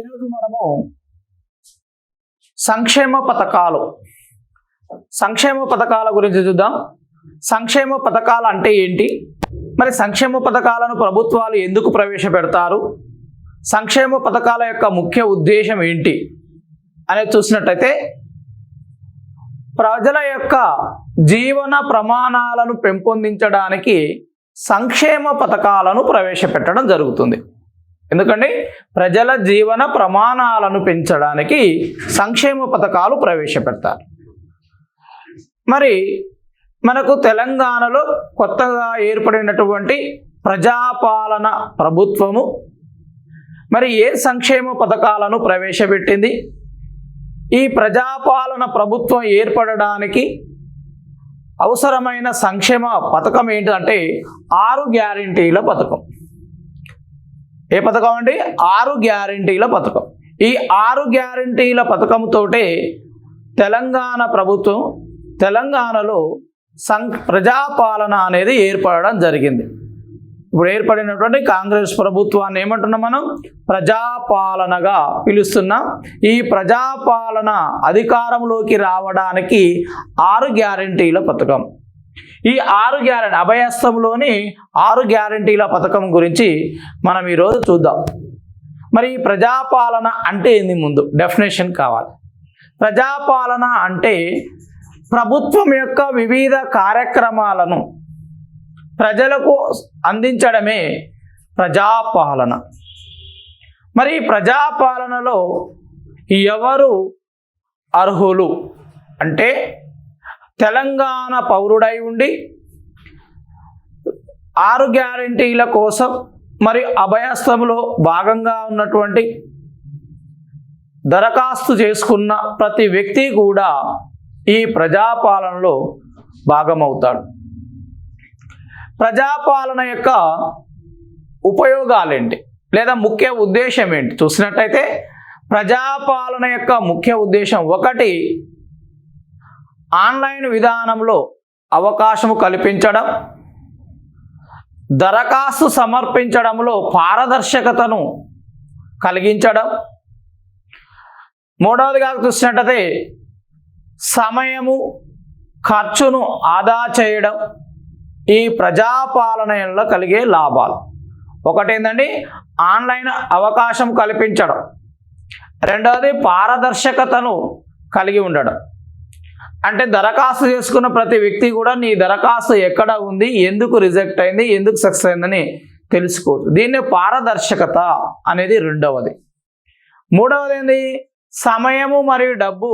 ఈరోజు మనము సంక్షేమ పథకాలు. సంక్షేమ పథకాల గురించి చూద్దాం. సంక్షేమ పథకాలు అంటే ఏంటి? మరి సంక్షేమ పథకాలను ప్రభుత్వాలు ఎందుకు ప్రవేశపెడతారు? సంక్షేమ పథకాల యొక్క ముఖ్య ఉద్దేశం ఏంటి? అనేది చూసినట్టయితే ప్రజల యొక్క జీవన ప్రమాణాలను పెంపొందించడానికి సంక్షేమ పథకాలను ప్రవేశపెట్టడం జరుగుతుంది. ఎందుకంటే ప్రజల జీవన ప్రమాణాలను పెంచడానికి సంక్షేమ పథకాలు ప్రవేశపెడతారు. మరి మనకు తెలంగాణలో కొత్తగా ఏర్పడినటువంటి ప్రజాపాలన ప్రభుత్వము మరి ఏ సంక్షేమ పథకాలను ప్రవేశపెట్టింది? ఈ ప్రజాపాలన ప్రభుత్వం ఏర్పడడానికి అవసరమైన సంక్షేమ పథకం ఏంటంటే ఆరు గ్యారంటీల పథకం. ఏ పథకం అండి? ఆరు గ్యారంటీల పథకం. ఈ ఆరు గ్యారంటీల పథకంతోటే తెలంగాణ ప్రభుత్వం తెలంగాణలో సం ప్రజాపాలన అనేది ఏర్పడడం జరిగింది. ఇప్పుడు ఏర్పడినటువంటి కాంగ్రెస్ ప్రభుత్వాన్ని ఏమంటున్నాం మనం? ప్రజాపాలనగా పిలుస్తున్నాం ఈ ప్రజాపాలన అధికారంలోకి రావడానికి ఆరు గ్యారంటీల పథకం. ఈ ఆరు గ్యారంటీ అభయస్థంలోని ఆరు గ్యారంటీల పథకం గురించి మనం ఈరోజు చూద్దాం. మరి ప్రజాపాలన అంటే ఏంది ముందు? డెఫినేషన్ కావాలి. ప్రజాపాలన అంటే ప్రభుత్వం యొక్క వివిధ కార్యక్రమాలను ప్రజలకు అందించడమే ప్రజాపాలన. మరి ప్రజాపాలనలో ఎవరు అర్హులు? అంటే తెలంగాణ పౌరుడై ఉండి ఆరు గ్యారంటీల కోసం మరి అభయస్థములో భాగంగా ఉన్నటువంటి దరఖాస్తు చేసుకున్న ప్రతి వ్యక్తి కూడా ఈ ప్రజాపాలనలో భాగమవుతాడు. ప్రజాపాలన యొక్క ఉపయోగాలేంటి? లేదా ముఖ్య ఉద్దేశం ఏంటి? చూసినట్టయితే ప్రజాపాలన యొక్క ముఖ్య ఉద్దేశం ఒకటి ఆన్లైన్ విధానంలో అవకాశము కల్పించడం దరఖాస్తు సమర్పించడంలో పారదర్శకతను కలిగించడం. మూడవదిగా చూసినట్టయితే సమయము ఖర్చును ఆదా చేయడం ఈ ప్రజాపాలనలో కలిగే లాభాలు. ఒకటి ఏంటండి ఆన్లైన్ అవకాశం కల్పించడం. రెండవది పారదర్శకతను కలిగి ఉండడం. అంటే దరఖాస్తు చేసుకున్న ప్రతి వ్యక్తి కూడా నీ దరఖాస్తు ఎక్కడ ఉంది ఎందుకు రిజెక్ట్ అయింది ఎందుకు సక్సెస్ అయిందని తెలుసుకోవచ్చు. దీన్ని పారదర్శకత అనేది రెండవది. మూడవది ఏంది? సమయము మరియు డబ్బు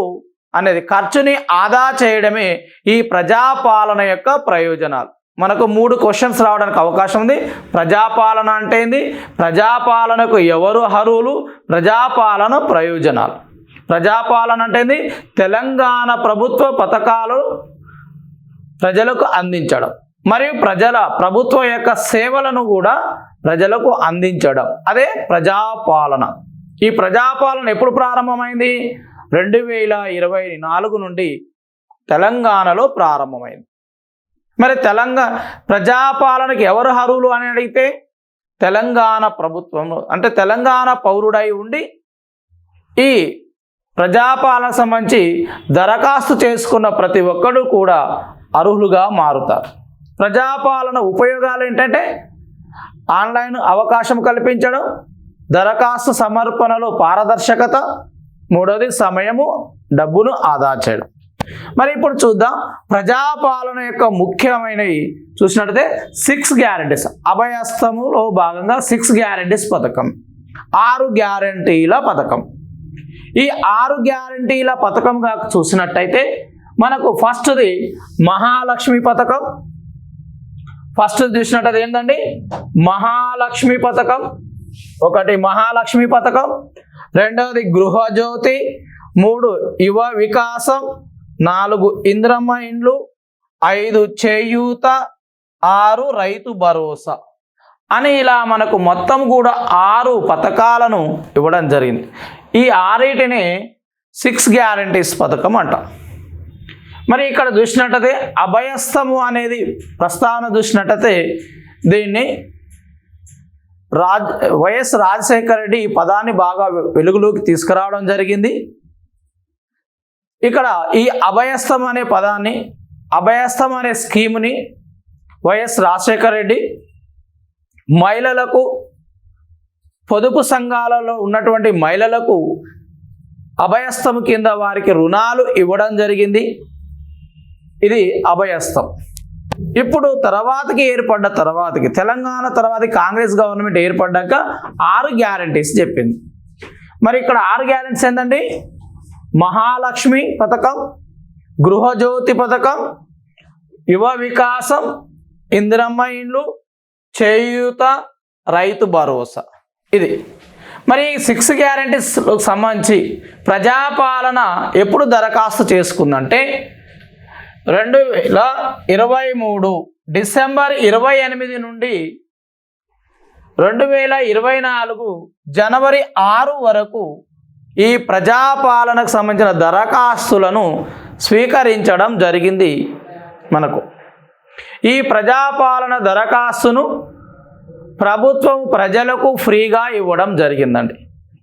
అనేది ఖర్చుని ఆదా చేయడమే ఈ ప్రజాపాలన యొక్క ప్రయోజనాలు. మనకు మూడు క్వశ్చన్స్ రావడానికి అవకాశం ఉంది. ప్రజాపాలన అంటే ఏంది? ప్రజాపాలనకు ఎవరు అర్హులు? ప్రజాపాలన ప్రయోజనాలు. ప్రజాపాలన అంటే తెలంగాణ ప్రభుత్వ పథకాలు ప్రజలకు అందించడం. మరియు ప్రజల ప్రభుత్వం యొక్క సేవలను కూడా ప్రజలకు అందించడం. అదే ప్రజాపాలన. ఈ ప్రజాపాలన ఎప్పుడు ప్రారంభమైంది? రెండు వేల ఇరవై నాలుగు నుండి తెలంగాణలో ప్రారంభమైంది. మరి తెలంగాణ ప్రజాపాలనకి ఎవరు అర్హులు అని అడిగితే తెలంగాణ ప్రభుత్వం అంటే తెలంగాణ పౌరుడై ఉండి ఈ ప్రజాపాలన సంబంధించి దరఖాస్తు చేసుకున్న ప్రతి ఒక్కరూ కూడా అర్హులుగా మారుతారు. ప్రజాపాలన ఉపయోగాలు ఏంటంటే ఆన్లైన్ అవకాశం కల్పించడం దరఖాస్తు సమర్పణలో పారదర్శకత మూడవది సమయము డబ్బును ఆదా చేయడం. మరి ఇప్పుడు చూద్దాం ప్రజాపాలన యొక్క ముఖ్యమైనవి చూసినట్టయితే సిక్స్ గ్యారంటీస్ అభయస్థములో భాగంగా సిక్స్ గ్యారంటీస్ పథకం. ఆరు గ్యారంటీల పథకం. ఈ ఆరు గ్యారంటీల పథకంగా చూసినట్టయితే మనకు ఫస్ట్ది మహాలక్ష్మి పథకం. ఫస్ట్ చూసినట్టయితే ఏంటండి మహాలక్ష్మి పథకం. ఒకటి మహాలక్ష్మి పథకం. రెండవది గృహజ్యోతి. మూడు యువ వికాసం. నాలుగు ఇంద్రమ్మ ఇండ్లు. ఐదు చేయూత. ఆరు రైతు భరోసా. అని ఇలా మనకు మొత్తం కూడా ఆరు పథకాలను ఇవ్వడం జరిగింది. ఈ ఆరిటిని సిక్స్ గ్యారంటీస్ పథకం అంటాం. మరి ఇక్కడ చూసినట్టయితే అభయస్థము అనేది ప్రస్తావన చూసినట్టయితే దీన్ని రాజ్ వైఎస్ రాజశేఖర రెడ్డి ఈ పదాన్ని బాగా వెలుగులోకి తీసుకురావడం జరిగింది. ఇక్కడ ఈ అభయస్థం అనే పదాన్ని అభయస్థం అనే స్కీమ్ని వైఎస్ రాజశేఖర రెడ్డి మహిళలకు పొదుపు సంఘాలలో ఉన్నటువంటి మహిళలకు అభయస్థం కింద వారికి రుణాలు ఇవ్వడం జరిగింది. ఇది అభయస్థం. ఇప్పుడు తర్వాతకి ఏర్పడ్డ తర్వాతకి తెలంగాణ తర్వాత కాంగ్రెస్ గవర్నమెంట్ ఏర్పడ్డాక ఆరు గ్యారంటీస్ చెప్పింది. మరి ఇక్కడ ఆరు గ్యారంటీస్ ఏంటండి? మహాలక్ష్మి పథకం గృహజ్యోతి పథకం యువ వికాసం ఇందిరమ్మ ఇండ్లు చేయూత రైతు భరోసా. ఇది. మరి సిక్స్ గ్యారంటీస్ సంబంధించి ప్రజాపాలన ఎప్పుడు దరఖాస్తు చేసుకుందంటే రెండు వేల ఇరవై మూడు డిసెంబర్ ఇరవై ఎనిమిది నుండి రెండు వేల ఇరవై నాలుగు జనవరి ఆరు వరకు ఈ ప్రజాపాలనకు సంబంధించిన దరఖాస్తులను స్వీకరించడం జరిగింది మనకు. ఈ ప్రజాపాలన దరఖాస్తును ప్రభుత్వం ప్రజలకు ఫ్రీగా ఇవ్వడం జరిగిందండి.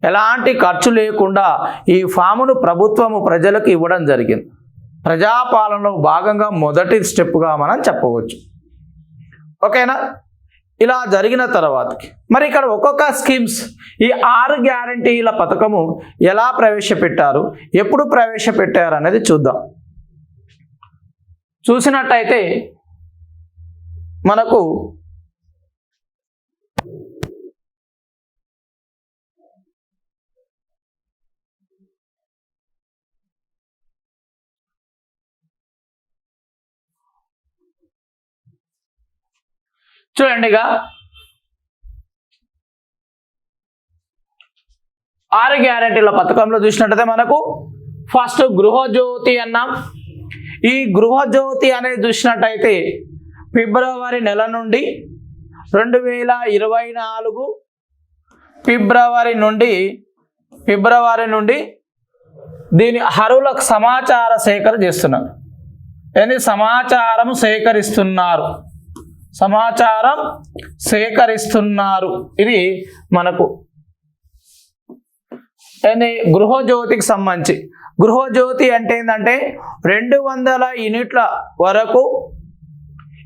ఎలాంటి ఖర్చు లేకుండా ఈ ఫామును ప్రభుత్వము ప్రజలకు ఇవ్వడం జరిగింది. ప్రజాపాలనలో భాగంగా మొదటి స్టెప్గా మనం చెప్పవచ్చు. ఓకేనా? ఇలా జరిగిన తర్వాతకి. మరి ఇక్కడ ఒక్కొక్క స్కీమ్స్ ఈ ఆరు గ్యారంటీల పథకము ఎలా ప్రవేశపెట్టారు ఎప్పుడు ప్రవేశపెట్టారు అనేది చూద్దాం. చూసినట్టయితే మనకు చూడండి ఇక. ఆరు గ్యారంటీల పథకంలో చూసినట్టయితే మనకు ఫస్ట్ గృహజ్యోతి అన్నాం. ఈ గృహజ్యోతి అనేది చూసినట్టయితే ఫిబ్రవరి నెల నుండి రెండు వేల ఇరవై నాలుగు ఫిబ్రవరి నుండి ఫిబ్రవరి నుండి దీని అర్హులకు సమాచార సేకరణ చేస్తున్నారు. ఏంది సమాచారం సేకరిస్తున్నారు? సమాచారం సేకరిస్తున్నారు. ఇది మనకు ఏంది? గృహజ్యోతికి సంబంధించి. గృహజ్యోతి అంటే ఏంటంటే రెండు వందల యూనిట్ల వరకు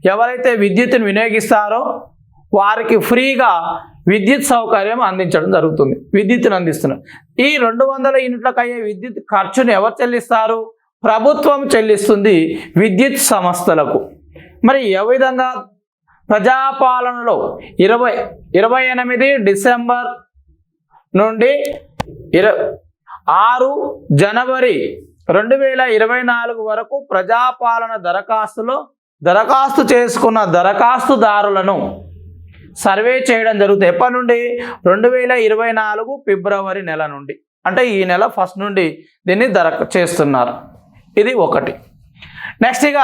ఎవరైతే విద్యుత్తును వినియోగిస్తారో వారికి ఫ్రీగా విద్యుత్ సౌకర్యం అందించడం జరుగుతుంది. విద్యుత్తును అందిస్తున్నారు. ఈ రెండు వందల యూనిట్లకు అయ్యే విద్యుత్ ఖర్చును ఎవరు చెల్లిస్తారు? ప్రభుత్వం చెల్లిస్తుంది విద్యుత్ సంస్థలకు. మరి ఏ విధంగా ప్రజాపాలనలో ఇరవై ఇరవై ఎనిమిది డిసెంబర్ నుండి ఇర ఆరు జనవరి రెండు వేల ఇరవై నాలుగు వరకు ప్రజాపాలన దరఖాస్తులో దరఖాస్తు చేసుకున్న దరఖాస్తుదారులను సర్వే చేయడం జరుగుతుంది. ఎప్పటి నుండి? రెండు వేల ఇరవై నాలుగు ఫిబ్రవరి నెల నుండి. అంటే ఈ నెల ఫస్ట్ నుండి దీన్ని దర చేస్తున్నారు. ఇది ఒకటి. నెక్స్ట్ ఇక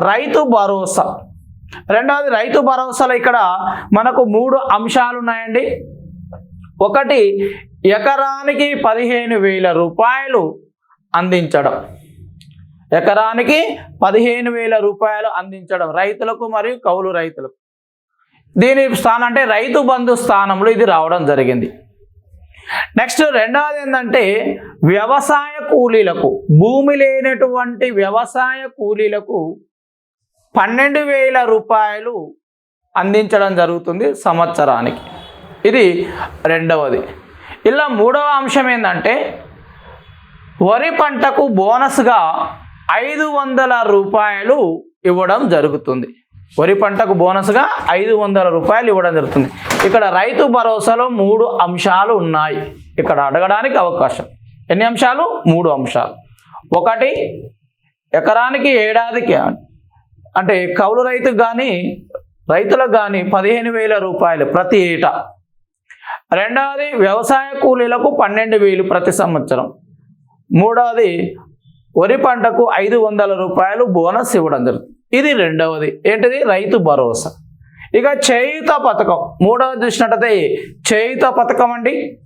రైతు భరోసా. రెండవది రైతు భరోసాలో ఇక్కడ మనకు మూడు అంశాలు ఉన్నాయండి. ఒకటి ఎకరానికి పదిహేను వేల రూపాయలు అందించడం. ఎకరానికి పదిహేను వేల రూపాయలు అందించడం రైతులకు మరియు కౌలు రైతులకు. దీని స్థానం అంటే రైతు బంధు స్థానంలో ఇది రావడం జరిగింది. నెక్స్ట్ రెండవది ఏంటంటే వ్యవసాయ కూలీలకు భూమి లేనటువంటి వ్యవసాయ కూలీలకు పన్నెండు వేల రూపాయలు అందించడం జరుగుతుంది సంవత్సరానికి. ఇది రెండవది. ఇలా మూడవ అంశం ఏంటంటే వరి పంటకు బోనస్గా ఐదు వందల రూపాయలు ఇవ్వడం జరుగుతుంది. వరి పంటకు బోనస్గా ఐదు వందల రూపాయలు ఇవ్వడం జరుగుతుంది. ఇక్కడ రైతు భరోసాలో మూడు అంశాలు ఉన్నాయి. ఇక్కడ అడగడానికి అవకాశం. ఎన్ని అంశాలు? మూడు అంశాలు. ఒకటి ఎకరానికి ఏడాదికి అంటే కౌలు రైతుకు కానీ రైతులకు కానీ పదిహేను వేల రూపాయలు ప్రతి ఏటా. రెండవది వ్యవసాయ కూలీలకు పన్నెండు వేలు ప్రతి సంవత్సరం. మూడవది వరి పంటకు ఐదు వందల రూపాయలు బోనస్ ఇవ్వడం జరుగుతుంది. ఇది రెండవది. ఏంటిది? రైతు భరోసా. ఇక చేయుత పథకం. మూడవది చూసినట్టయితే చేయుత పథకం అండి.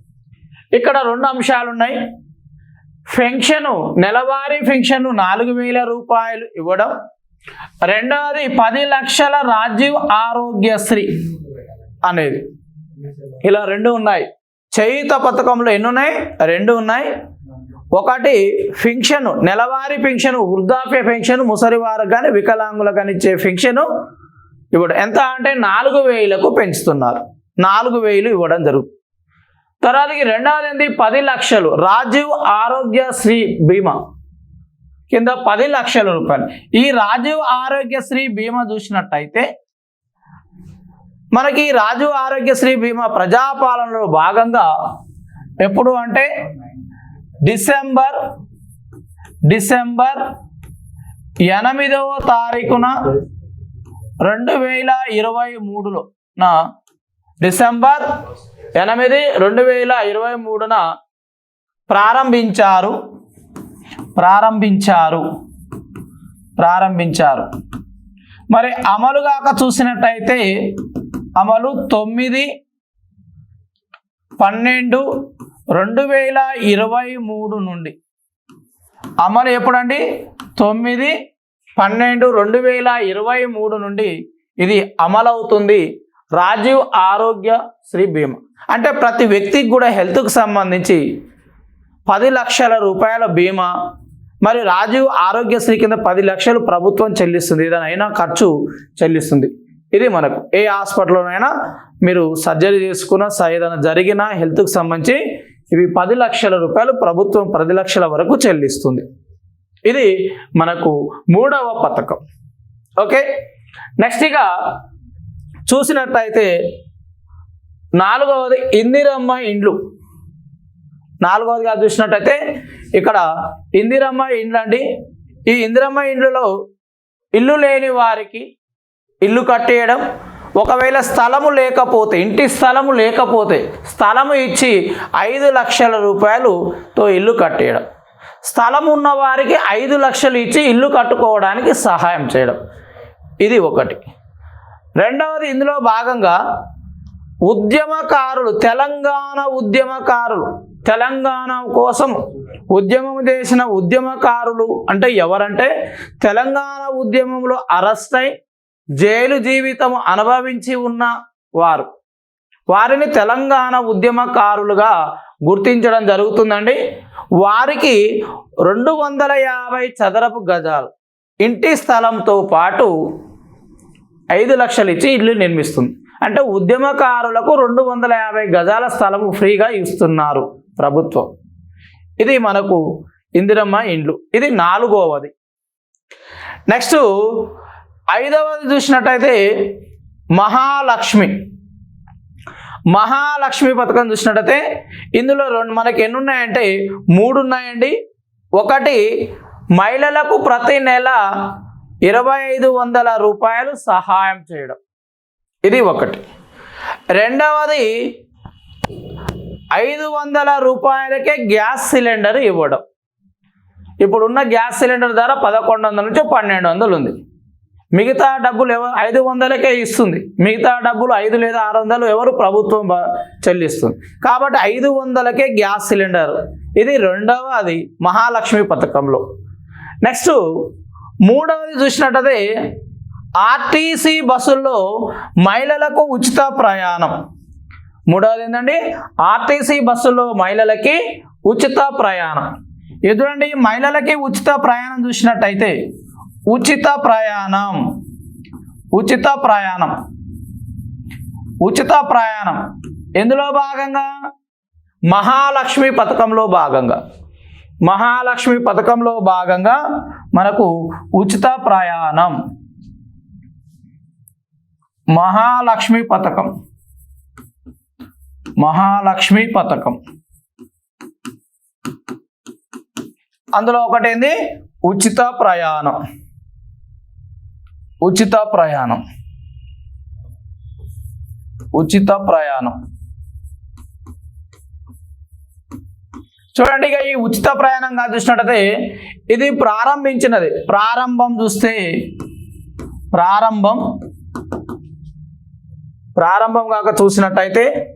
ఇక్కడ రెండు అంశాలు ఉన్నాయి. పెన్షను నెలవారీ పెన్షన్ను నాలుగు వేల రూపాయలు ఇవ్వడం రెండవది పది లక్షల రాజీవ్ ఆరోగ్యశ్రీ అనేది. ఇలా రెండు ఉన్నాయి. చేయుత పథకంలో ఎన్ని ఉన్నాయి? రెండు ఉన్నాయి. ఒకటి ఫింక్షన్ నెలవారీ ఫింక్షన్ వృద్ధాప్య ఫింక్షన్ ముసలివారు కానీ వికలాంగులకు కానీ ఇచ్చే ఫింక్షన్ ఇప్పుడు ఎంత అంటే నాలుగు వేలకు పెంచుతున్నారు. నాలుగు వేలు ఇవ్వడం జరుగుతుంది తర్వాతకి రెండవది ఏంటి పది లక్షలు రాజీవ్ ఆరోగ్య శ్రీ బీమా. కింద పది లక్షల రూపాయలు. ఈ రాజీవ్ ఆరోగ్యశ్రీ బీమా చూసినట్టయితే మనకి ఈ రాజీవ్ ఆరోగ్యశ్రీ బీమా ప్రజాపాలనలో భాగంగా ఎప్పుడు అంటే డిసెంబర్ డిసెంబర్ ఎనిమిదవ తారీఖున రెండు వేల ఇరవై మూడులో నా డిసెంబర్ ఎనిమిది రెండు వేల ఇరవై మూడున ప్రారంభించారు. ప్రారంభించారు. ప్రారంభించారు. మరి అమలుగాక చూసినట్టయితే అమలు తొమ్మిది పన్నెండు రెండు వేల ఇరవై మూడు నుండి. అమలు ఎప్పుడండి? తొమ్మిది పన్నెండు రెండు వేల ఇరవై మూడు నుండి ఇది అమలవుతుంది. రాజీవ్ ఆరోగ్య శ్రీ బీమా అంటే ప్రతి వ్యక్తికి కూడా హెల్త్కు సంబంధించి పది లక్షల రూపాయల బీమా మరి రాజీవ్ ఆరోగ్యశ్రీ కింద పది లక్షలు ప్రభుత్వం చెల్లిస్తుంది. ఏదైనా ఖర్చు చెల్లిస్తుంది. ఇది మనకు ఏ హాస్పిటల్లోనైనా మీరు సర్జరీ చేసుకున్న స- ఏదైనా జరిగిన హెల్త్కి సంబంధించి ఇవి పది లక్షల రూపాయలు ప్రభుత్వం పది లక్షల వరకు చెల్లిస్తుంది. ఇది మనకు మూడవ పథకం. ఓకే? నెక్స్ట్ ఇక చూసినట్టయితే నాలుగవది ఇందిరమ్మ ఇండ్లు. నాలుగవదిగా చూసినట్టయితే ఇక్కడ ఇందిరమ్మ ఇండ్లు అండి. ఈ ఇందిరమ్మ ఇండ్లలో ఇల్లు లేని వారికి ఇల్లు కట్టేయడం ఒకవేళ స్థలము లేకపోతే ఇంటి స్థలము లేకపోతే స్థలము ఇచ్చి ఐదు లక్షల రూపాయలుతో ఇల్లు కట్టేయడం. స్థలం ఉన్న వారికి ఐదు లక్షలు ఇచ్చి ఇల్లు కట్టుకోవడానికి సహాయం చేయడం. ఇది ఒకటి. రెండవది ఇందులో భాగంగా ఉద్యమకారులు తెలంగాణ ఉద్యమకారులు తెలంగాణ కోసం ఉద్యమం చేసిన ఉద్యమకారులు అంటే ఎవరంటే తెలంగాణ ఉద్యమంలో అరెస్ట్ అయి జైలు జీవితం అనుభవించి ఉన్న వారు. వారిని తెలంగాణ ఉద్యమకారులుగా గుర్తించడం జరుగుతుందండి. వారికి రెండు వందల యాభై చదరపు గజాలు. ఇంటి స్థలంతో పాటు ఐదు లక్షలు ఇచ్చి ఇల్లు నిర్మిస్తుంది. అంటే ఉద్యమకారులకు రెండు వందల యాభై గజాల స్థలము ఫ్రీగా ఇస్తున్నారు ప్రభుత్వం. ఇది మనకు ఇందిరమ్మ ఇండ్లు. ఇది నాలుగవది. నెక్స్ట్ ఐదవది చూసినట్టయితే మహాలక్ష్మి. మహాలక్ష్మి పథకం చూసినట్టయితే ఇందులో రెండు మనకి ఎన్ని ఉన్నాయంటే మూడు ఉన్నాయండి ఒకటి మహిళలకు ప్రతి నెల ఇరవై ఐదు వందల రూపాయలు సహాయం చేయడం. ఇది ఒకటి. రెండవది ఐదు వందల రూపాయలకే గ్యాస్ సిలిండర్ ఇవ్వడం. ఇప్పుడున్న గ్యాస్ సిలిండర్ ధర పదకొండు వందల నుంచి పన్నెండు వందలు ఉంది. మిగతా డబ్బులు ఎవరు ఐదు వందలకే ఇస్తుంది. మిగతా డబ్బులు ఐదు లేదా ఆరు వందలు ఎవరు ప్రభుత్వం చెల్లిస్తుంది. కాబట్టి ఐదు వందలకే గ్యాస్ సిలిండర్. ఇది రెండవ అది మహాలక్ష్మి పథకంలో. నెక్స్ట్ మూడవది చూసినట్టయితే ఆర్టీసీ బస్సుల్లో మహిళలకు ఉచిత ప్రయాణం. మూడవది ఏంటండి ఆర్టీసీ బస్సులో మహిళలకి ఉచిత ప్రయాణం. ఎదురండి మహిళలకి ఉచిత ప్రయాణం చూసినట్టయితే ఉచిత ప్రయాణం ఉచిత ప్రయాణం ఉచిత ప్రయాణం. ఎందులో భాగంగా? మహాలక్ష్మి పథకంలో భాగంగా. మహాలక్ష్మి పథకంలో భాగంగా మనకు ఉచిత ప్రయాణం. మహాలక్ష్మి పథకం. మహాలక్ష్మి పథకం. అందులో ఒకటేంది? ఉచిత ప్రయాణం. ఉచిత ప్రయాణం. ఉచిత ప్రయాణం. చూడండి ఇక ఈ ఉచిత ప్రయాణంగా చూసినట్టయితే ఇది ప్రారంభించినది. ప్రారంభం చూస్తే ప్రారంభం. ప్రారంభం కాక చూసినట్టయితే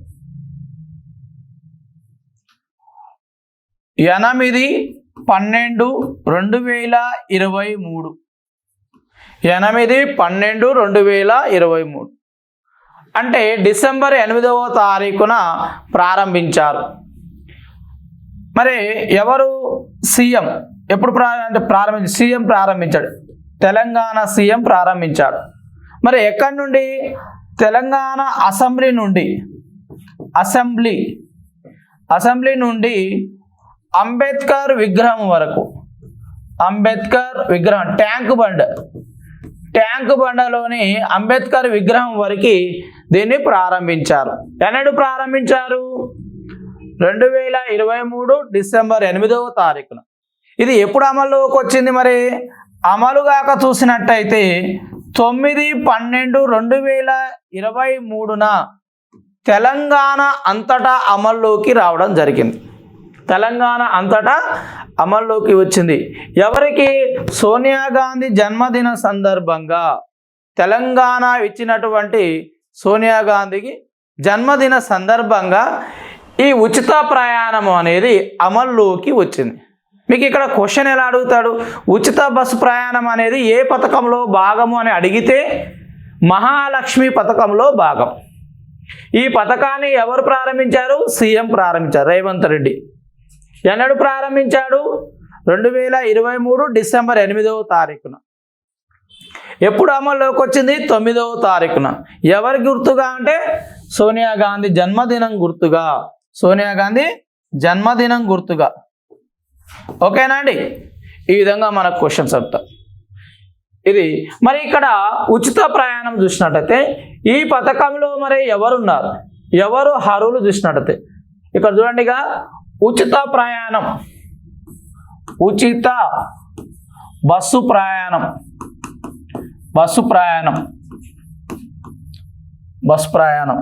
ఎనిమిది పన్నెండు రెండు వేల ఇరవై మూడు. ఎనిమిది పన్నెండు రెండు వేల ఇరవై మూడు. అంటే డిసెంబర్ ఎనిమిదవ తారీఖున ప్రారంభించారు. మరి ఎవరు సీఎం? ఎప్పుడు అంటే ప్రారంభించి సీఎం ప్రారంభించాడు. తెలంగాణ సీఎం ప్రారంభించాడు మరి ఎక్కడి నుండి? తెలంగాణ అసెంబ్లీ నుండి. అసెంబ్లీ. అసెంబ్లీ నుండి అంబేద్కర్ విగ్రహం వరకు. అంబేద్కర్ విగ్రహం ట్యాంక్ బండ్. ట్యాంక్ బండలోని అంబేద్కర్ విగ్రహం వరకు దీన్ని ప్రారంభించారు. ఎన్నడు ప్రారంభించారు? రెండు వేల ఇరవై మూడు డిసెంబర్ ఎనిమిదవ తారీఖున. ఇది ఎప్పుడు అమల్లోకి వచ్చింది మరి? అమలుగాక చూసినట్టయితే తొమ్మిది పన్నెండు రెండు వేల ఇరవై మూడున తెలంగాణ అంతటా అమల్లోకి రావడం జరిగింది. తెలంగాణ అంతటా అమల్లోకి వచ్చింది. ఎవరికి? సోనియా గాంధీ జన్మదిన సందర్భంగా తెలంగాణ ఇచ్చినటువంటి సోనియా గాంధీకి జన్మదిన సందర్భంగా ఈ ఉచిత ప్రయాణం అనేది అమల్లోకి వచ్చింది. మీకు ఇక్కడ క్వశ్చన్ ఎలా అడుగుతాడు? ఉచిత బస్సు ప్రయాణం అనేది ఏ పథకంలో భాగము అని అడిగితే మహాలక్ష్మి పథకంలో భాగం. ఈ పథకాన్ని ఎవరు ప్రారంభించారు? సీఎం ప్రారంభించారు. రేవంత్ రెడ్డి. ఎన్నడు ప్రారంభించాడు? రెండు వేల ఇరవై మూడు డిసెంబర్ ఎనిమిదవ తారీఖున. ఎప్పుడు అమల్లోకి వచ్చింది తొమ్మిదవ తారీఖున. ఎవరి గుర్తుగా అంటే? సోనియా గాంధీ జన్మదినం గుర్తుగా. సోనియా గాంధీ జన్మదినం గుర్తుగా. ఓకేనా అండి? ఈ విధంగా మనకు క్వశ్చన్స్ వస్తాయి ఇది మరి ఇక్కడ ఉచిత ప్రయాణం చూసినట్టయితే ఈ పథకంలో మరి ఎవరున్నారు? ఎవరు హరువులు చూసినట్టయితే? ఇక్కడ చూడండి ఇక ఉచిత ప్రయాణం. ఉచిత బస్సు ప్రయాణం. బస్సు ప్రయాణం. బస్సు ప్రయాణం.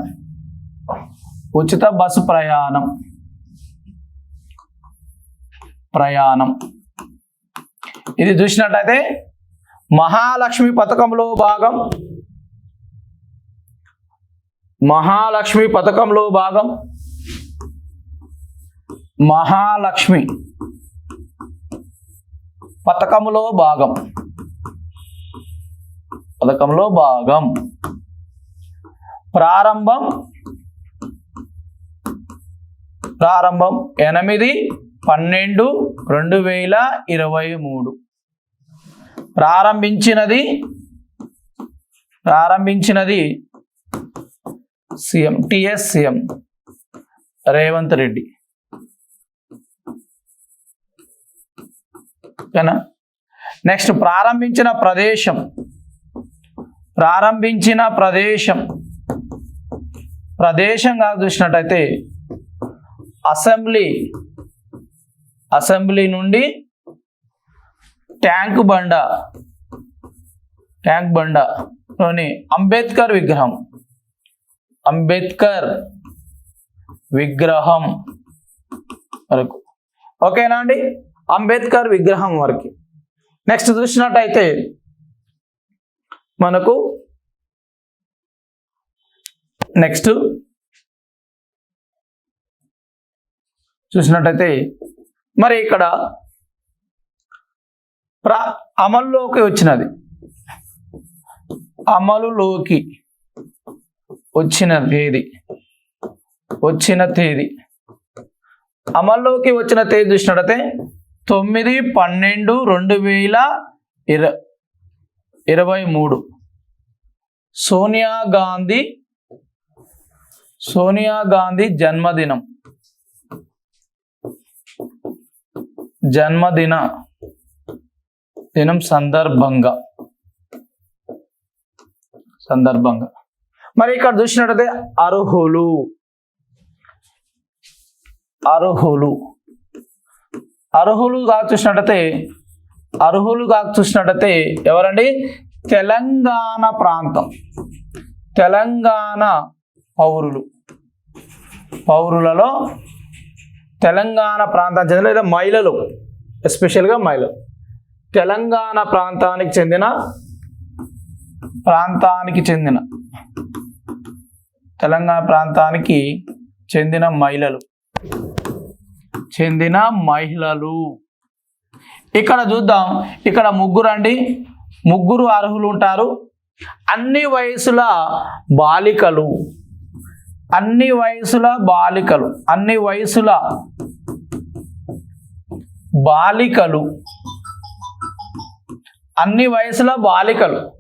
ఉచిత బస్సు ప్రయాణం. ప్రయాణం. ఇది చూసినట్టయితే మహాలక్ష్మి పథకంలో భాగం. మహాలక్ష్మి పథకంలో భాగం. మహాలక్ష్మి. పథకంలో భాగం. పథకంలో భాగం. ప్రారంభం. ప్రారంభం ఎనిమిది పన్నెండు రెండు వేల ఇరవై మూడు. ప్రారంభించినది. ప్రారంభించినది CM TS CM Revanth Reddy. ఓకేనా? నెక్స్ట్ ప్రారంభించిన ప్రదేశం. ప్రారంభించిన ప్రదేశం. ప్రదేశంగా చూసినట్టయితే అసెంబ్లీ. అసెంబ్లీ నుండి ట్యాంక్ బండ. ట్యాంక్ బండలోని అంబేద్కర్ విగ్రహం. అంబేద్కర్ విగ్రహం వరకు. ఓకేనా అండి? అంబేద్కర్ విగ్రహం వరకు. నెక్స్ట్ చూసినట్టయితే మనకు నెక్స్ట్ చూసినట్టయితే మరి ఇక్కడ ప్ర అమల్లోకి వచ్చినది. అమలులోకి వచ్చిన తేదీ. వచ్చిన తేదీ. అమల్లోకి వచ్చిన తేదీ చూసినట్టయితే తొమ్మిది పన్నెండు రెండు వేల ఇర ఇరవై మూడు. సోనియా గాంధీ సోనియా గాంధీ జన్మదినం. జన్మదిన దినం సందర్భంగా. సందర్భంగా. మరి ఇక్కడ చూసినట్టయితే అర్హులు. అర్హులు. అర్హులుగా చూసినట్టయితే అర్హులుగా చూసినట్టయితే ఎవరండి? తెలంగాణ ప్రాంతం. తెలంగాణ పౌరులు. పౌరులలో తెలంగాణ ప్రాంతానికి చెందిన లేదా మహిళలు ఎస్పెషల్గా మహిళలు. తెలంగాణ ప్రాంతానికి చెందిన ప్రాంతానికి చెందిన తెలంగాణ ప్రాంతానికి చెందిన మహిళలు. చెందిన మహిళలు. ఇక్కడ చూద్దాం. ఇక్కడ ముగ్గురు అండి. ముగ్గురు అర్హులు ఉంటారు. అన్ని వయసుల బాలికలు. అన్ని వయసుల బాలికలు. అన్ని వయసుల బాలికలు. అన్ని వయసుల బాలికలు.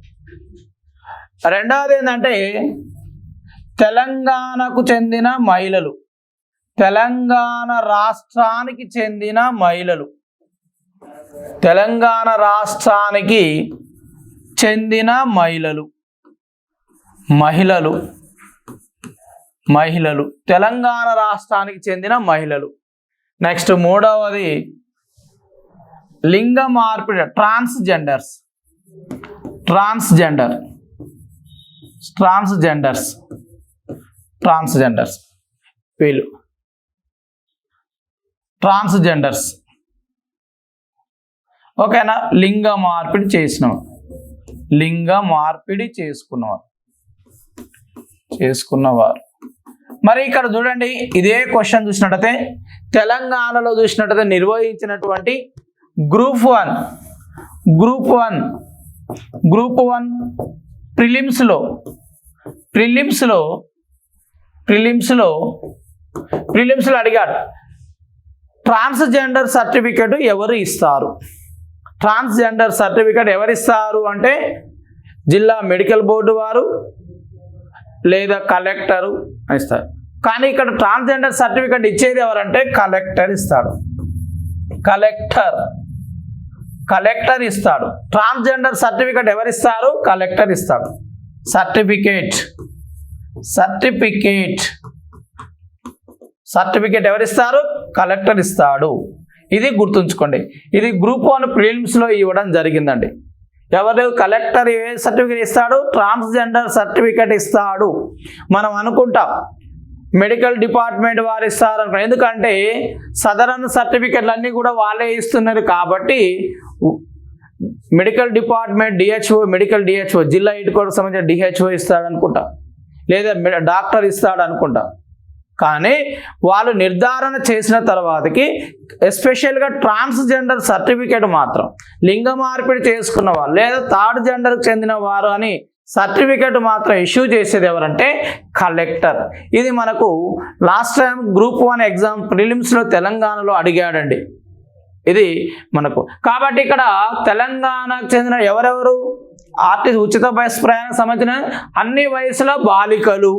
రెండవది ఏంటంటే తెలంగాణకు చెందిన మహిళలు. తెలంగాణ రాష్ట్రానికి చెందిన మహిళలు. తెలంగాణ రాష్ట్రానికి చెందిన మహిళలు. మహిళలు. మహిళలు. తెలంగాణ రాష్ట్రానికి చెందిన మహిళలు. నెక్స్ట్ మూడవది లింగ మార్పిడి ట్రాన్స్జెండర్స్. ట్రాన్స్జెండర్. ట్రాన్స్జెండర్స్. ట్రాన్స్జెండర్స్. వీళ్ళు. ట్రాన్స్జెండర్స్ ఓకేనా? లింగ మార్పిడి చేసినవారు లింగ మార్పిడి చేసుకున్నవారు చేసుకున్నవారు. మరి ఇక్కడ చూడండి ఇదే క్వశ్చన్ చూసినట్టయితే తెలంగాణలో చూసినట్టయితే నిర్వహించినటువంటి group one group one group one ప్రిలిమ్స్లో ప్రిలిమ్స్లో ప్రిలిమ్స్లో ప్రిలిమ్స్లో అడిగాడు ట్రాన్స్జెండర్ సర్టిఫికెట్ ఎవరు ఇస్తారు? ట్రాన్స్జెండర్ సర్టిఫికెట్ ఎవరిస్తారు అంటే జిల్లా మెడికల్ బోర్డు వారు లేదా కలెక్టరు ఇస్తారు. కానీ ఇక్కడ ట్రాన్స్జెండర్ సర్టిఫికెట్ ఇచ్చేది ఎవరంటే కలెక్టర్ ఇస్తాడు. కలెక్టర్ కలెక్టర్ ఇస్తాడు. ట్రాన్స్జెండర్ సర్టిఫికెట్ ఎవరిస్తారు కలెక్టర్ ఇస్తాడు. సర్టిఫికేట్ సర్టిఫికేట్ సర్టిఫికేట్ ఎవరిస్తారు? కలెక్టర్ ఇస్తాడు. ఇది గుర్తుంచుకోండి. ఇది గ్రూప్ వన్ ప్రిలిమ్స్లో ఇవ్వడం జరిగిందండి. ఎవరు? కలెక్టర్ ఏ సర్టిఫికేట్ ఇస్తాడు? ట్రాన్స్జెండర్ సర్టిఫికేట్ ఇస్తాడు. మనం అనుకుంటాం. మెడికల్ డిపార్ట్మెంట్ వారు ఇస్తారు ఎందుకంటే సదరన్ సర్టిఫికేట్లు అన్నీ కూడా వాళ్ళే ఇస్తున్నారు కాబట్టి medical department DHO medical DHO జిల్లా హెడ్ క్వార్టర్ సంబంధించిన డిహెచ్ఓ ఇస్తాడు అనుకుంటా. లేదా డాక్టర్ ఇస్తాడు అనుకుంటా. కానీ వాళ్ళు నిర్ధారణ చేసిన తర్వాతకి ఎస్పెషల్గా ట్రాన్స్జెండర్ సర్టిఫికేట్ మాత్రం లింగ మార్పిడి చేసుకున్న వాళ్ళు లేదా థర్డ్ జెండర్కి చెందిన వారు అని సర్టిఫికేట్ మాత్రం ఇష్యూ చేసేది ఎవరంటే కలెక్టర్. ఇది మనకు last time group one exam ప్రిలిమ్స్లో తెలంగాణలో అడిగాడండి. ఇది మనకు కాబట్టి ఇక్కడ తెలంగాణకు చెందిన ఎవరెవరు? ఆర్టిస్ట్ ఉచిత బస్ ప్రయాణం సంబంధించిన అన్ని వయసుల బాలికలు.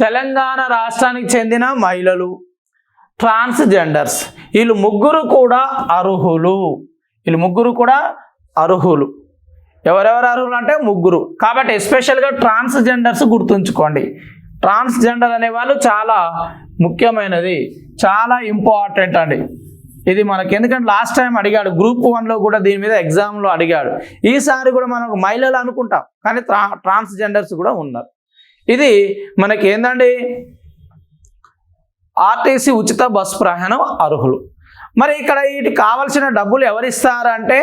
తెలంగాణ రాష్ట్రానికి చెందిన మహిళలు. ట్రాన్స్జెండర్స్. వీళ్ళు ముగ్గురు కూడా అర్హులు. వీళ్ళు ముగ్గురు కూడా అర్హులు. ఎవరెవరు అర్హులు అంటే ముగ్గురు. కాబట్టి ఎస్పెషల్గా ట్రాన్స్జెండర్స్ గుర్తుంచుకోండి. ట్రాన్స్జెండర్ అనే వాళ్ళు చాలా ముఖ్యమైనది. చాలా ఇంపార్టెంట్ అండి. ఇది మనకి ఎందుకంటే లాస్ట్ టైం అడిగాడు గ్రూప్ వన్లో కూడా దీని మీద ఎగ్జామ్లో అడిగాడు. ఈసారి కూడా మనం మహిళలు అనుకుంటాం. కానీ ట్రా ట్రాన్స్జెండర్స్ కూడా ఉన్నారు. ఇది మనకి ఏందండి ఆర్టీసీ ఉచిత బస్సు ప్రయాణం అర్హులు. మరి ఇక్కడ వీటికి కావలసిన డబ్బులు ఎవరిస్తారంటే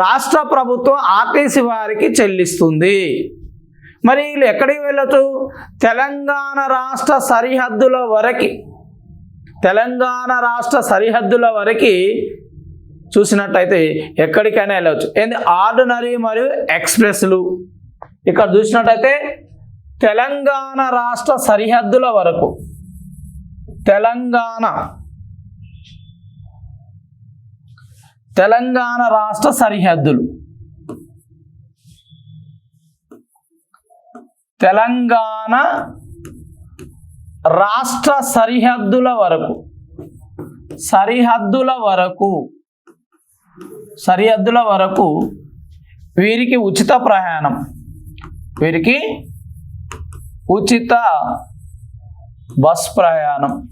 రాష్ట్ర ప్రభుత్వం ఆర్టీసీ వారికి చెల్లిస్తుంది. మరి వీళ్ళు ఎక్కడికి వెళ్ళొచ్చు? తెలంగాణ రాష్ట్ర సరిహద్దుల వరకు. తెలంగాణ రాష్ట్ర సరిహద్దుల వరకు చూసినట్టయితే ఎక్కడికైనా వెళ్ళవచ్చు ఏంది? ఆర్డినరీ మరియు ఎక్స్ప్రెస్లు. ఇక్కడ చూసినట్టయితే తెలంగాణ రాష్ట్ర సరిహద్దుల వరకు. తెలంగాణ. తెలంగాణ రాష్ట్ర సరిహద్దులు. తెలంగాణ రాష్ట్ర సరిహద్దుల వరకు. సరిహద్దుల వరకు. సరిహద్దుల వరకు వీరికి ఉచిత ప్రయాణం. వీరికి ఉచిత బస్ ప్రయాణం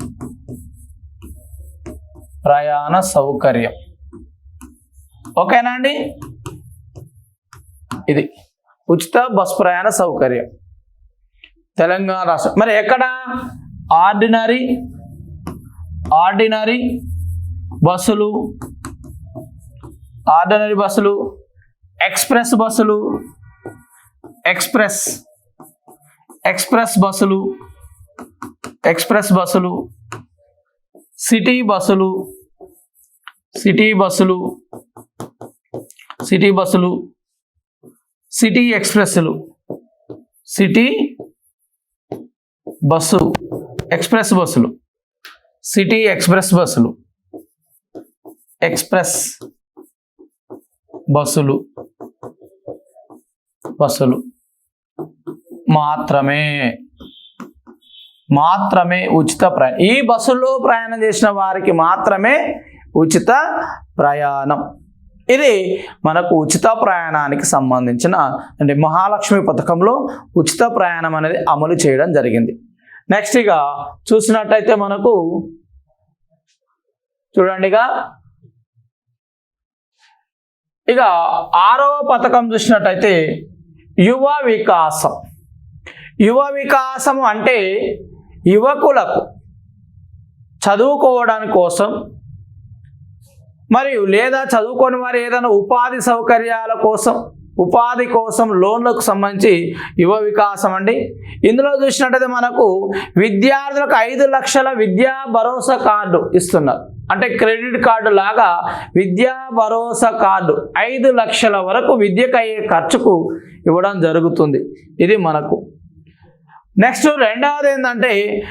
ప్రయాణ సౌకర్యం. ఓకేనా అండి? ఇది ఉచిత బస్ ప్రయాణ సౌకర్యం. తెలంగాణ రాష్ట్రం. మరి ఎక్కడ? ఆర్డినరీ ఆర్డినరీ బస్సులు ఆర్డినరీ బస్సులు ఎక్స్ప్రెస్ బస్సులు ఎక్స్ప్రెస్ ఎక్స్ప్రెస్ బస్సులు ఎక్స్ప్రెస్ బస్సులు సిటీ బస్సులు సిటీ బస్సులు సిటీ బస్సులు సిటీ ఎక్స్ప్రెస్లు సిటీ బస్సు ఎక్స్ప్రెస్ బస్సులు సిటీ ఎక్స్ప్రెస్ బస్సులు ఎక్స్ప్రెస్ బస్సులు బస్సులు. మాత్రమే మాత్రమే ఉచిత ప్రయాణం. ఈ బస్సులో ప్రయాణం చేసిన వారికి మాత్రమే ఉచిత ప్రయాణం. ఇది మనకు ఉచిత ప్రయాణానికి సంబంధించిన అంటే మహాలక్ష్మి పథకంలో ఉచిత ప్రయాణం అనేది అమలు చేయడం జరిగింది. నెక్స్ట్ ఇక చూసినట్టయితే మనకు చూడండిగా ఇక ఆరవ పథకం చూసినట్టయితే యువ వికాసం. యువ వికాసం అంటే యువకులకు చదువుకోవడానికి కోసం మరియు లేదా చదువుకొని వారు ఏదైనా ఉపాధి సౌకర్యాల కోసం ఉపాధి కోసం లోన్లకు సంబంధించి యువ వికాసం అండి. ఇందులో చూసినట్టయితే మనకు విద్యార్థులకు ఐదు లక్షల విద్యా భరోసా కార్డు ఇస్తున్నారు. అంటే క్రెడిట్ కార్డు లాగా విద్యా భరోసా కార్డు ఐదు లక్షల వరకు విద్యకు అయ్యే ఖర్చుకు ఇవ్వడం జరుగుతుంది. ఇది మనకు నెక్స్ట్ రెండవది ఏంటంటే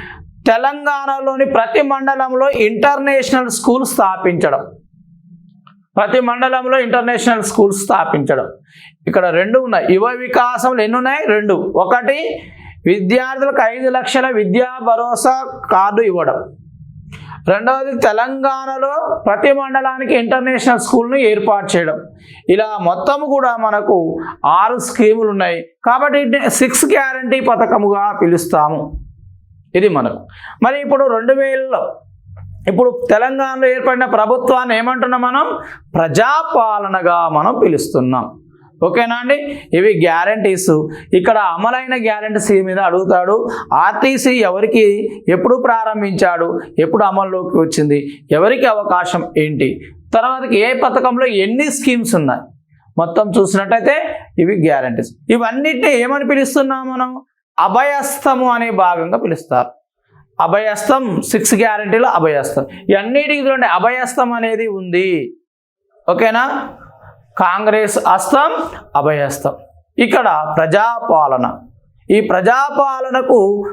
తెలంగాణలోని ప్రతి మండలంలో ఇంటర్నేషనల్ స్కూల్ స్థాపించడం. ప్రతి మండలంలో ఇంటర్నేషనల్ స్కూల్ స్థాపించడం. ఇక్కడ రెండు ఉన్నాయి. యువ వికాసంలో ఎన్ని ఉన్నాయి? రెండు. ఒకటి విద్యార్థులకు ఐదు లక్షల విద్యా భరోసా కార్డు ఇవ్వడం. రెండవది తెలంగాణలో ప్రతి మండలానికి ఇంటర్నేషనల్ స్కూల్ను ఏర్పాటు చేయడం. ఇలా మొత్తం కూడా మనకు ఆరు స్కీములు ఉన్నాయి. కాబట్టి సిక్స్ గ్యారంటీ పథకముగా పిలుస్తాము. ఇది మనకు. మరి ఇప్పుడు రెండు వేలలో ఇప్పుడు తెలంగాణలో ఏర్పడిన ప్రభుత్వాన్ని ఏమంటున్నాం మనం? ప్రజాపాలనగా మనం పిలుస్తున్నాం. ఓకేనా అండి? ఇవి గ్యారంటీస్ ఇక్కడ అమలైన గ్యారంటీస్ మీద అడుగుతాడు ఆర్టీసీ ఎవరికి ఎప్పుడు ప్రారంభించాడు ఎప్పుడు అమల్లోకి వచ్చింది ఎవరికి అవకాశం ఏంటి? తర్వాత ఏ పథకంలో ఎన్ని స్కీమ్స్ ఉన్నాయి? మొత్తం చూసినట్టయితే ఇవి గ్యారంటీస్ ఇవన్నిటిని ఏమని పిలుస్తున్నాం మనం? అభయస్థము అనే భాగంగా పిలుస్తారు. అభయస్థం సిక్స్ గ్యారంటీలో అభయస్థం. ఇవన్నిటికి చూడండి అభయస్థం అనేది ఉంది. ఓకేనా? కాంగ్రెస్ హస్తం అభయస్తం. ఇక్కడ ప్రజాపాలన. ఈ ప్రజాపాలనకు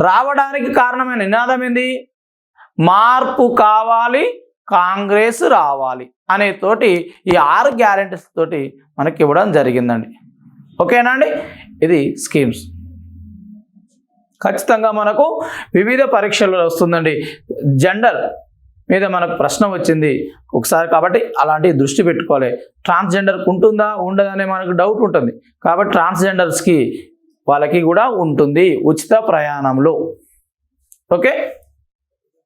రావడానికి కారణమైన నినాదం ఏంది? మార్పు కావాలి కాంగ్రెస్ రావాలి అనే తోటి ఈ ఆరు గ్యారెంటీస్ తోటి మనకి ఇవ్వడం జరిగిందండి. ఓకేనా అండి? ఇది స్కీమ్స్. ఖచ్చితంగా మనకు వివిధ పరీక్షలు వస్తుందండి. జెండర్ మీద మనకు ప్రశ్న వచ్చింది ఒకసారి కాబట్టి అలాంటి దృష్టి పెట్టుకోవాలి. ట్రాన్స్జెండర్కి ఉంటుందా ఉండదనే మనకు డౌట్ ఉంటుంది. కాబట్టి ట్రాన్స్జెండర్స్కి వాళ్ళకి కూడా ఉంటుంది ఉచిత ప్రయాణంలో. ఓకే